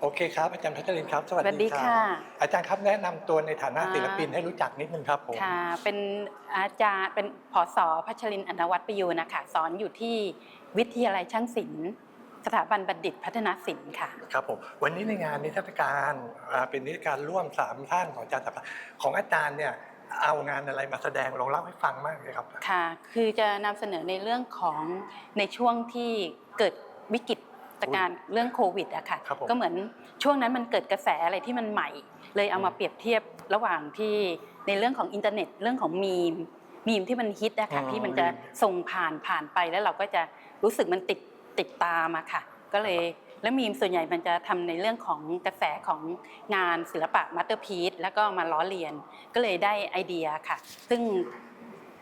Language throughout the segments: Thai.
โอเคครับอาจารย์พัชรินทร์ครับ สวัสสวัสดีดีครัค่ะ อาจารย์ครับแนะนำตัวในฐานะอ่าศิลปินให้รู้จักนิดนึงครับผม ค่ะ เป็นอาจารย์เป็นผอสพัชรินทร์อนวัตรประยูนนะคะ สอนอยู่ที่วิทยาลัยช่างศิลป์ สถาบันบัณฑิตพัฒนศิลป์ค่ะ ครับผมวันนี้ในงานนิทรรศการอ่าเป็นนิทรรศการร่วมสามท่านของอาจารย์สัปดาห์ของอาจารย์เนี่ยเอางานอะไรมาแสดงลองเล่าให้ฟังมากเลยครับ ค่ะ คือจะนำเสนอในเรื่องของในช่วงที่เกิดวิกฤต การณ์เรื่องโควิดอะค่ะครับผมก็เหมือนช่วงนั้นมันเกิดกระแสอะไรที่มันใหม่ เลยเอามาเปรียบเทียบระหว่างที่ในเรื่องของอินเทอร์เน็ตเรื่องของมีมมีมที่มันฮิตอะค่ะอ๋อที่มันจะส่งผ่านผ่านไปแล้วเราก็จะรู้สึกมันติดติดตามอะค่ะ ก็เลยแล้วมีมส่วนใหญ่มันจะทำในเรื่องของกระแสของงานศิลปะมัตเตอร์พีซแล้วก็มาล้อเลียน ก็เลยได้ไอเดียค่ะ ซึ่ง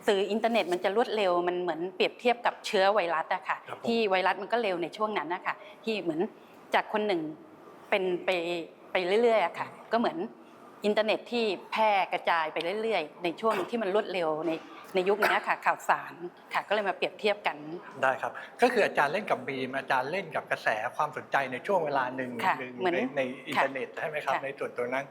สื่ออินเทอร์เน็ตมันจะรวดเร็วมันเหมือนเปรียบเทียบกับเชื้อไวรัสอะค่ะครับผม ที่ไวรัสมันก็เร็วในช่วงนั้นนะคะที่เหมือนจากคนหนึ่งเป็นไปไปเรื่อยๆอะค่ะ ก็เหมือน อินเทอร์เน็ตที่แพร่กระจายไปเรื่อยๆ ในช่วงที่มันรวดเร็วในในยุคนี้ค่ะข่าวสารค่ะก็เลยมาเปรียบเทียบกัน ได้ครับ ก็คืออาจารย์เล่นกับบีมอาจารย์เล่นกับกระแสความสนใจในช่วงเวลาหนึ่งค่ะหนึ่งเหมือนในในอินเทอร์เน็ตใช่ไหมครับค่ะ ในส่วนตัวนั้น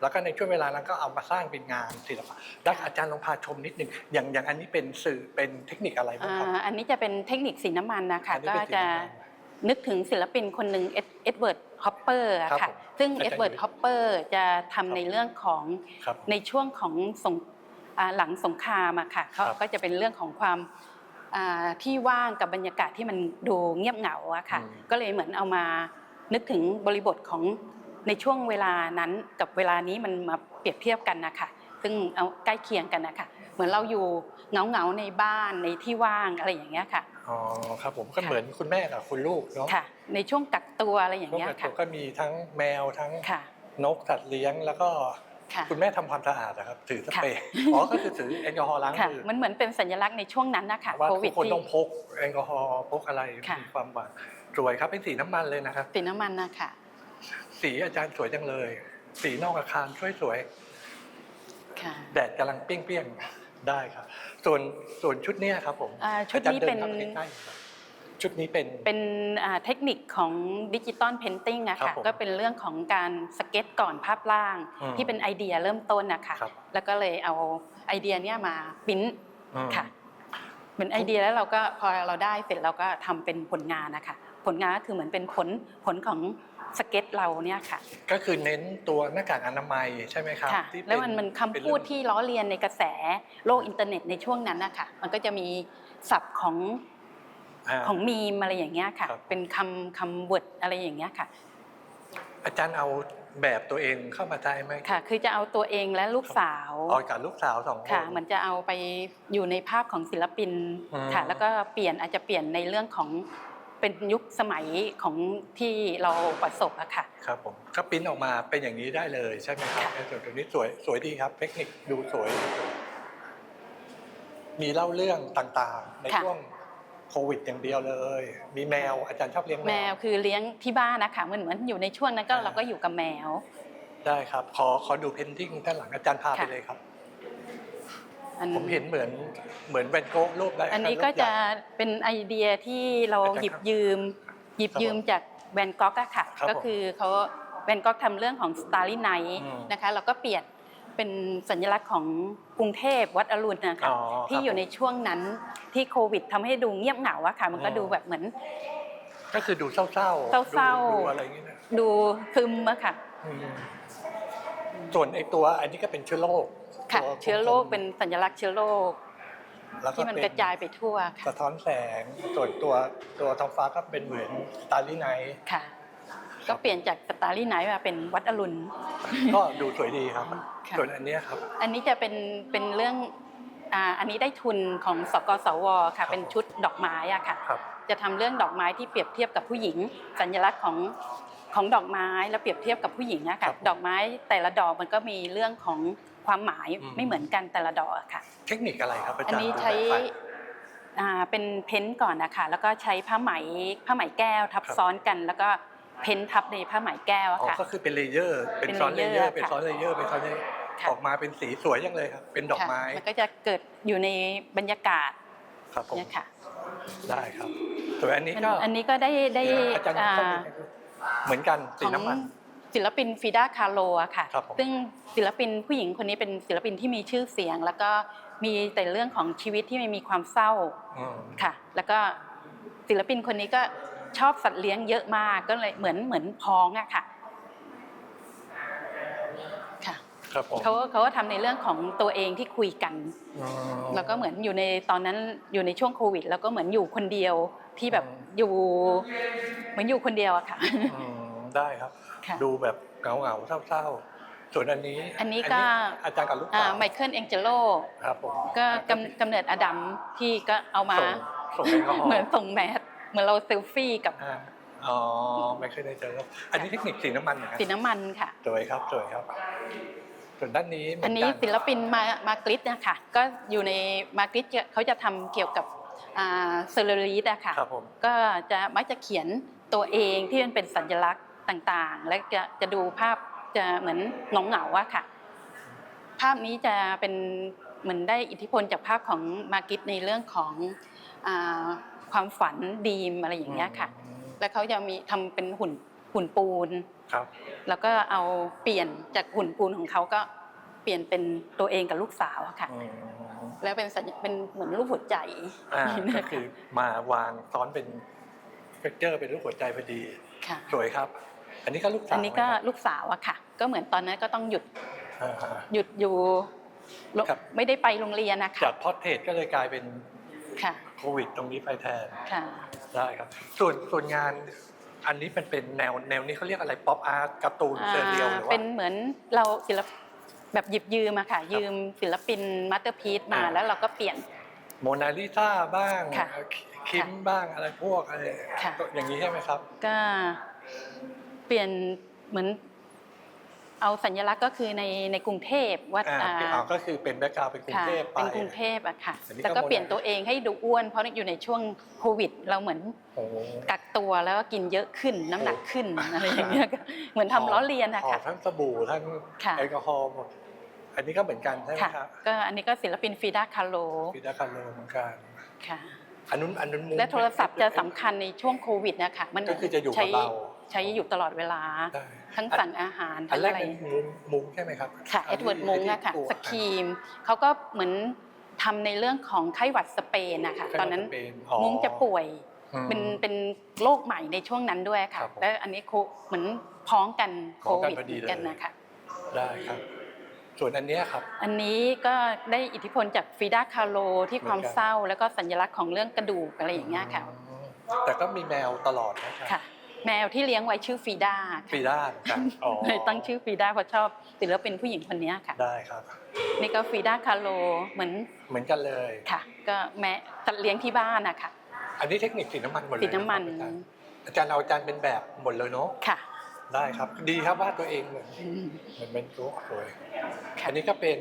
แล้วก็ในช่วงเวลานั้นก็เอามาสร้างเป็นงานศิลปะแล้วอาจารย์ลองพาชมนิดนึงอย่างอย่างอันนี้เป็นสื่อเป็นเทคนิคอะไรบ้างครับ อ่าอันนี้จะเป็นเทคนิคสีน้ำมันนะคะอันนี้ก็เป็นสีจะน้ำมัน นึกถึงศิลปินคนหนึ่งเอ็ดเอ็ดเวิร์ดฮอปเปอร์ครับค่ะผมซึ่งอาจารย์เอ็ดเวิร์ดฮอปเปอร์จะทำในเรื่องของครับในช่วงของสงอ่าหลังสงครามอะค่ะเขาครับก็จะเป็นเรื่องของความอ่าที่ว่างกับบรรยากาศที่มันดูเงียบเหงาอะค่ะอืมก็เลยเหมือนเอามานึกถึงบริบทของในช่วงเวลานั้นกับเวลานี้มันมาเปรียบเทียบกันนะคะซึ่งเอาใกล้เคียงกันนะคะเหมือนเราอยู่เหงาๆในบ้านในที่ว่างอะไรอย่างเงี้ยค่ะ อ๋อครับผมก็ค่ะเหมือนคุณแม่กับคุณลูกเนาะค่ะ ในช่วงกักตัวอะไรอย่างพวกเงี้ยกระจค่ะกก็มีทั้งแมวทั้งค่ะนกสัตว์เลี้ยงแล้วก็ค่ะคุณแม่ทำความสะอาดนะครับ ถือสเปรย์ค่ะอ๋อก็คือถือแอลกอฮอล์ล้างค่ะมือมันเหมือนเป็นสัญลักษณ์ในช่วงนั้นนะคะว่าโคทุวิดกคนที่ต้องพกแอลกอฮอล์พกอะไรค่ะมีความหวานสวยครับเป็นสีน้ำมันเลยนะครับสีน้ำมันนะคะสีอาจารย์สวยจังเลย สีนอกอาคารสวยสวยค่ะๆแดดกำลังเปรี้ยงๆ ได้ครับ ส่วนส่วนชุดเนี้ยครับผมอ่าชุดนี้อาจารย์เป็นดิข้ามาใกล้ๆครับชุดนี้เป็น เป็นอ่าเทคนิคของดิจิตอลเพนติ้งอะครัค่ะบผมก็เป็นเรื่องของการสเก็ตก่อนภาพล่าง อืมที่เป็นไอเดียเริ่มต้นนะคะครับ แล้วก็เลยเอาไอเดียเนี้ยมาปริ้นอืม ค่ะเหมือนไอเดียแล้วเราก็พอเราได้เสร็จเราก็ทำเป็นผลงานนะคะผลงานก็คือเหมือนเป็นผลผลของ สเก็ตเราเนี่ยค่ะ ก็คือเน้นตัวหน้ากากอนามัยใช่ไหมครับค่ะที่เป็แล้วมันมันคำเป็นพูดเรื่องที่ล้อเลียนในกระแสโลกอินเทอร์เน็ตในช่วงนั้นนะคะมันก็จะมีศัพท์ของา ของมีมอะไรอย่างเงี้ยค่ะ ครับ เป็นคำคำเวิร์ดอะไรอย่างเงี้ยค่ะ อาจารย์เอาแบบตัวเองเข้ามาใช้ไหมค่ะ คือจะเอาตัวเองและลูกสาวเอากับลูกสาวสองคน ค่ะเหมันจะเอาไปอยู่ในภาพของศิลปินอืม ค่ะ แล้วก็เปลี่ยนอาจจะเปลี่ยนในเรื่องของ เป็นยุคสมัยของที่เราประสบอะค่ะ ครับผมก็ปริ้นออกมาเป็นอย่างนี้ได้เลยใช่ไหมครับค่ะในส่วนตรงนี้สวยสวยดีครับ เทคนิคดูสวย มีเล่าเรื่องต่างๆ ในช่วงโควิดอย่างเดียวเลย มีแมวอาจารย์ชอบเลี้ยงแมแมว วคือเลี้ยงที่บ้านนะคะเหมือนเหมือนอยู่ในช่วงนั้นก็อ่า เราก็อยู่กับแมว ได้ครับ ขอขอดูเพนติ้งด้านหลังอาจารย์พาไปค่ะ เลยครับ อัน ผมเห็นเหมือนเหมือนแวนโก๊ะรูปได้อันนี้รูปก็ใหญ่จะเป็นไอเดียที่เราอาจารย์หยิบครับยืม หยิบครับยืมจากแวนก๊อกอะค่ะครับก็คือเขาแวนก๊อกทำเรื่องของสตาร์ลีไนท์อืมนะคะเราก็เปลี่ยนเป็นสัญลักษณ์ของกรุงเทพวัดอรุณนะคะอ๋อที่อยู่ในช่วงนั้นที่โควิดทำให้ดูเงียบเหงาอะค่ะมันก็อืมดูแบบเหมือน ก็คือดูเศร้าๆเศร้าๆดูดูอะไรอย่างเงี้ยนะดูซึมอะค่ะอืมส่วนไอตัวอันนี้ก็เป็นเชื้อโรค ค่ะ ตัวเชื้อโรคเป็นสัญลักษณ์เชื้อโรคแล้วก็ที่มันเป็กระจายไปทั่วค่ะสะท้อนแสงส่วนตัวตัวท้องฟ้าก็เป็นเหมือนสตาร์ลีไนท์ค่ะ ก็เปลี่ยนจากสตาร์ลีไนท์มาเป็นวัดอรุณ ก็ดูสวยดีครับ ค่ะ ส่วนอันเนี้ยครับ อันนี้จะเป็นเป็นเรื่องอ่าอันนี้ได้ทุนของสกสวครัค่ะบเป็นชุดดอกไม้อะค่ะ ครับ จะทำเรื่องดอกไม้ที่เปรียบเทียบกับผู้หญิง สัญลักษณ์ของของดอกไม้แล้วเปรียบเทียบกับผู้หญิงอะครัค่ะบ ดอกไม้แต่ละดอกมันก็มีเรื่องของ ความหมายอืมไม่เหมือนกันแต่ละดอกอะค่ะ เทคนิคอะไรครับอาอัจานรย์นี้ดูใช้แบบไฟอ่าเป็นเพ้นท์ก่อนนะคะแล้วก็ใช้ผ้าไหมผ้าไหมแก้วทับครับซ้อนกันแล้วก็เพ้นท์ทับในผ้าไหมแก้วอะอ๋อค่ะก็คือเป็นเลเยอร์ เป็นเป็นซ้อนเลเลเยเยออร์ร์เป็นค่ะซ้อนเลเยอร์ เป็นซ้อนเลเยอร์ค่ะออกมาเป็นสีสวยจังเลยครับ เป็นดอกไม้ค่ะมันก็จะเกิดอยู่ในบรรยากาศครับผมเนี่ยค่ะ ได้ครับส่วนอันนี้ก็อันนี้ก็ได้ได้เดี๋ยวนะอาจารย์อ่าเข้าไปเหมือนกันขสีองน้ำมัน ศิลปินฟิดาคาโลอะค่ะ ครับผม ซึ่งศิลปินผู้หญิงคนนี้เป็นศิลปินที่มีชื่อเสียง แล้วก็มีแต่เรื่องของชีวิตที่ไม่มีความเศร้าอืมค่ะ แล้วก็ศิลปินคนนี้ก็ชอบสัตว์เลี้ยงเยอะมากก็เลยเหมือนเหมือนพ้องอะค่ะค่ะครับผมเขาเขาก็ทำในเรื่องของตัวเองที่คุยกัน อืม แล้วก็เหมือนอยู่ในตอนนั้นอยู่ในช่วงโควิด แล้วก็เหมือนอยู่คนเดียวที่แบบอืม อยู่เหมือนอยู่คนเดียวอะค่ะ อืม ได้ครับ ค่ะ ดูแบบเหงาเหงาๆเศร้าๆ ส่วนอันนี้อันนี้ก็อาจารย์กับลูกอ่าสาวไมเคิลเองเจโลครับผมก็กำกำเนิดอดัมที่ก็เอามา ส่งส่งแอลกอฮอล์เหมือนส่งแมสเหมือนเราเซลฟี่กับอ่าอ๋อไม่เคยได้เจอแล้วอันนี้เทคนิคสีน้ำมันเหมือนกัสีน้ำมันค่ะ สวยครับสวยครับ ส่วนด้านนี้เหมือัอนนนี้กันศิลปินมามาร์กริดนะคะก็อยู่ในมาร์กริดเขาจะทำเกี่ยวกับเซลลูลิสอะค่ะ ครับผม ก็จะมักจะเขียนตัวเองที่มันเป็นสัญลักษณ์ ต่างๆ และจะจะดูภาพจะเหมือนเหงาเหงาๆอะค่ะ ภาพนี้จะเป็นเหมือนได้อิทธิพลจากภาพของมาร์กิตในเรื่องของอาความฝันดีมอะไรอย่างเงี้ยค่ะอืมแล้วเขาจะมีทำเป็นหุ่นหุ่นปูน ครับ แล้วก็เอาเปลี่ยนจากหุ่นปูนของเขาก็เปลี่ยนเป็นตัวเองกับลูกสาวอะค่ะอืมแล้วเป็นสัญเป็นเหมือนรูปหัวใจอ่านะก็คะคือมาวางซ้อนเป็นเฟกเจอร์เป็นรูปหัวใจพอดี ค่ะ สวยครับ อันนี้ก็ลูกสาวอันนี้ก็ไหมครับลูกสาวอะค่ะ ก็เหมือนตอนนั้นก็ต้องหยุดอ่าหยุดอยู่โรงครับไม่ได้ไปโรงเรียนนะคะจากพอร์เทรตก็เลยกลายเป็นค่ะโควิดตรงนี้ไปแทนค่ะได้ครับ ส่วนส่วนงานอันนี้เป็นเป็นแนวแนวนี้เขาเรียกอะไรป๊อปอาร์ตการ์ตูนเซเรียลหรือว่าเป็นเหมือนเราศิลปแบบหยิบยืมอะค่ะ ยืมศิลปินมาสเตอร์พีซมาอ่าแล้วเราก็เปลี่ยนโมนาลิซาบ้างค่ะคิมบ้างอะไรพวกอะไรค่ะอย่างนี้ใช่ไหมครับ ก็ เปลี่ยนเหมือนเอาสัญลักษณ์ก็คือในในกรุงเทพว่าอ่าอ่าอ๋อก็คือเป็นแบ็กกราวเป็นกรุงค่ะเทพไป เป็นกรุงเทพอะค่ะอันนี้ก็แล้วก็โมเดลเปลี่ยนตัวเองให้ดูอ้วน เพราะอยู่ในช่วงโควิด เราเหมือนโอ้โห กักตัวแล้วก็กินเยอะขึ้นน้ำหนักขึ้นอะไรอย่างเงี้ยก็เหมือนทำล้อเลียนอะอ๋อค่ะทั้งสบู่ทั้งค่ะ แอลกอฮอล์หมด อันนี้ก็เหมือนกันใช่ไหมค่ะ ครับก็อันนี้ก็ศิลปินฟีดาคาโลฟิดาคาโลเหมือนกันค่ะ อันนู้นอันนู้นมุ้งและโทรศัพท์จะสำคัญในช่วงโควิดนะคะมันก็คือจะอยู่กับใช้เราใช้ อยู่ตลอดเวลา ได้ทั้งสั่งอาหารอัทั้นงแรกอะไรเป็นมุ้งมุ้งใช่ไหมครับค่ะเอ็ดเวิร์ดมงอะค่ะที่ตัวสครีมเขาก็เหมือนทำในเรื่องของไข้หวัดสเปนนะคะไข้หวัดตอนนั้นสเปนอ๋อมุ้งจะป่วยอืมเป็นเป็นโรคใหม่ในช่วงนั้นด้วยคค่ะรับผมและอันนี้โคเหมือนพ้องกันพ้โคองกันวิดพอดีเลย กันนะคะได้ครับ ส่วนอันเนี้ยครับ อันนี้ก็ได้อิทธิพลจากฟีดาคาโลที่ความเหมือนกัน เศร้า แล้วก็สัญลักษณ์ของเรื่องกระดูกอะไรอย่างเงี้ยค่ะอืมแต่ก็มีแมวตลอดนะครับ ค่ะ แมวที่เลี้ยงไว้ชื่อฟีดาค่ะฟีด้าเหมือนกันอ๋อเลยตั้งชื่อฟีดาเพราะชอบศิลปินผู้หญิงคนนี้ค่ะ ได้ครับ นี่ก็ฟีดาคาโลเหมือนเหมือนกันเลย ค่ะ ก็แม่สัตว์เลี้ยงที่บ้านนะคะอันนี้เทคนิคสีน้ำมันหมดเลยสีน้ำมันครับอาจารย์อาจารย์เอาอาจารย์เป็นแบบหมดเลยเนาะ ค่ะ ได้ครับดีครับวาดตัวเองเหมือนอืมเหมือนเป็นตัวสวยค่ะอันนี้ก็เป็น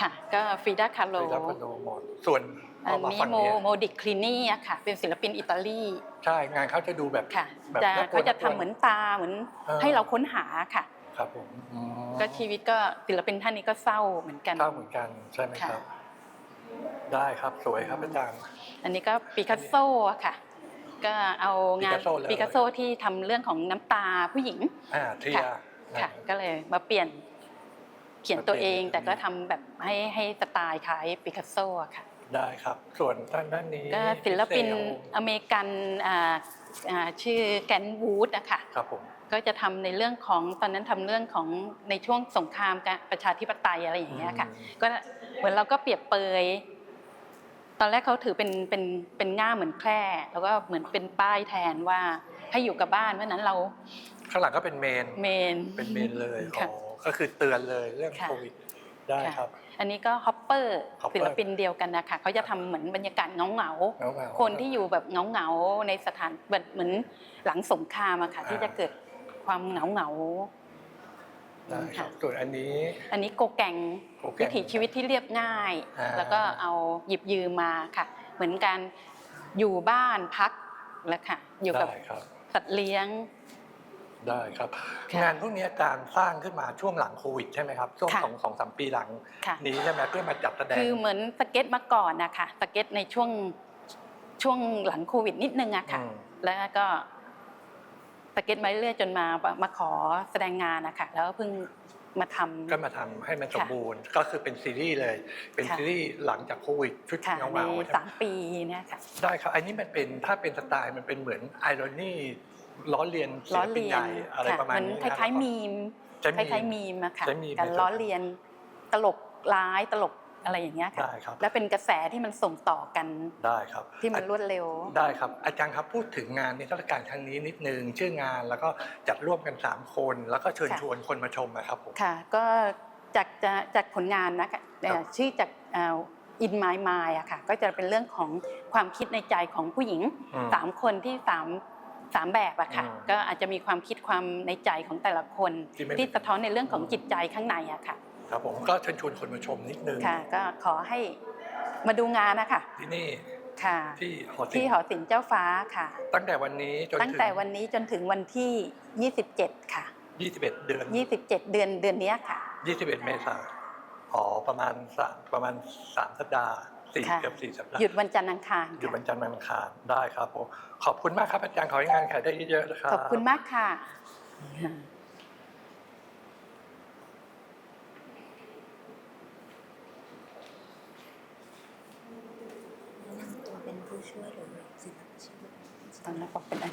ค่ะ ก็ฟีดาคาโลฟีด้าคาโลหมดส่วนอัเอานมานี้ฝั่งโมเนี้ยโมดิคลินี่อะค่ะ เป็นศิลปินอิตาลีใช่งานเขาจะดูแบบค่ะแบบจะน่ากลัวเขาจะน่ากลัวทำเหมือนตาเหมือนเออให้เราค้นหาค่ะครับผมอืมก็ชีวิตก็ศิลปินท่านนี้ก็เศร้าเหมือนกันเข้าเหมือนกันใช่ไหมครับ ได้ครับสวยครับอาจารย์อันนี้ก็ปิกัสโซอะค่ะ ก็เอางาน Picasso เลยปิกัสโซที่ทำเรื่องของน้ำตาผู้หญิงอ่าเทียค่ะค่ะก็เลยมาเปลี่ยนเขียนตัวเองมาเปลี่ยนแต่ก็ทำแบบให้ให้สไตล์คล้ายปิกัสโซอะค่ะ ได้ครับ ส่วนด้านด้านนี้ก็ศิลปินเซอเมริกันอ่าอ่าชื่อแกนวูดอะค่ะครับผมก็จะทำในเรื่องของตอนนั้นทำเรื่องของในช่วงสงครามการประชาธิปไตยอะไรอย่างเงี้ยค่ะ ก็เหมือนเราก็เปรียบเปย ตอนแรกเขาถือเป็นเป็นเป็นง่ามเหมือนแคร่แล้วก็เหมือนเป็นป้ายแทนว่าให้อยู่กับบ้านเพราะฉะนั้นเราข้างหลังก็เป็นเมนเมน เป็นเมนเลยอ๋ค่ะ อก็คือเตือนเลยเรื่องค่ะ โควิดได้ค่ะครับ อันนี้ก็ฮอปเปอร์ Hopper ศิลปินเดียวกันนะคะเขาจะทำเหมือนบรรยากาศเงาเงาๆเงาๆคนที่อยู่แบบเงาเงาๆในสถานแบบเหมือนหลังสงครามอะค่ะ อ่า ที่จะเกิดความเหงาเงา ได้ครัค่ะบส่วนอันนี้ๆอันนี้โกแกงโกแกงวิถีชีวิตที่เรียบง่าย อ่า แล้วก็เอาหยิบยืมมาค่ะ เหมือนการอยู่บ้านพักแล้วค่ะ อยู่กับได้ครับ สัตว์เลี้ยง ได้ครับ ค่ะงานพวกนี้อาจารย์สร้างขึ้นมาช่วงหลังโควิดใช่ไหมครับ ช่วงค่ะ สองสองสามปีหลัง ค่ะ นี้ใช่ไหมเพื่อมาจัดแสดง คือเหมือนสเก็ตมาก่อนนะคะสเก็ตในช่วงช่วงหลังโควิดนิดนึงอะค่ะ อืม แล้วก็ สเก็ตมาเรื่อยๆจนมามาขอแสดงงานนะคะแล้วเพิ่งมาทำก็มาทำให้มันสมค่ะบูรณ์ ก็คือเป็นซีรีส์เลย เป็นค่ะซีรีส์หลังจากโควิดชุดค่ะเงาในเงาๆใช่ไหสามมปีเนี่ยค่ะ ได้ครับ อันนี้มันเป็นถ้าเป็นสไตล์มันเป็นเหมือนไอรอนี่ล้อเลียนศิล้อลปินเลียใหนญ่อะไรค่ะประมาณมันนี้คล้ายๆมีมจะคล้ายๆมีมอะค่ะจะมีม การในตัวล้อเลียนตลกร้ายตลก อะไรอย่างเงี้ยค่ะได้ครับ แล้วเป็นกระแสที่มันส่งต่อกันได้ครับที่มันรวดเร็ว ได้ครับ อาจารย์ครับพูดถึงงานนิทรรศการครั้งนี้นิดนึงชื่องานแล้วก็จัดร่วมกัน 3 คน แล้วก็เชิญค่ะ ชวนคนมาชมนะครับผม ค่ะ ก็จากจะจากผลงานนะคะเอ่อครับชื่อจากอินไมล์มายอะค่ะ ก็จะเป็นเรื่องของความคิดในใจของผู้หญิงอืมสามคนที่สามสามแบบอะค่ะ อืมก็อาจจะมีความคิดความในใจของแต่ละคน ที่ไม่ที่สะท้อนในเรื่องของจิตใจข้างในอะค่ะ ครับผมก็เชิญชวนคนมาชมนิดนึงค่ะ ก็ขอให้มาดูงานนะคะที่นี่ค่ะที่หอศิที่ลหอป์ศิลป์เจ้าฟ้าค่ะ ตั้งแต่วันนี้จนตั้งถึงแต่วันนี้จนถึงวันที่ 27 ค่ะ 21 เดือน 27 เดือนเดือนเนี้ยค่ะ 21 เมษายนอ๋อประมาณสามประมาณสามสัปดาห์สี่ค่ะ เกือบสี่สัปดาห์หยุดวันจันทร์อังคารหยุดค่ะวันจันทร์วันอังคารได้ครับผมขอบคุณมากครับอาจารย์ขอให้งานขายได้เยอะๆนะครับขอบคุณมากค่ะ ตัวเป็นผู้ ช่ว